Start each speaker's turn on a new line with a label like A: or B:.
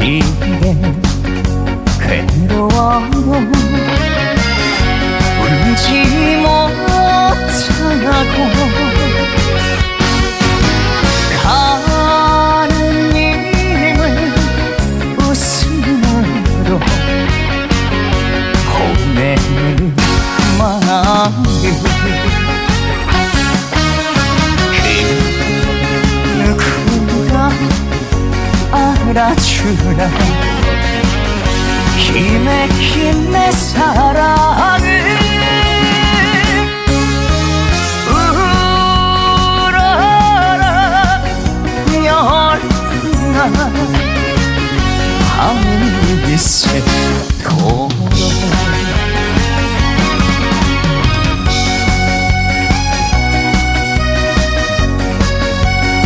A: 이게 괴로워 울지 못 알아주나 힘에 힘내 사랑을 울어라 열나 하늘빛에 도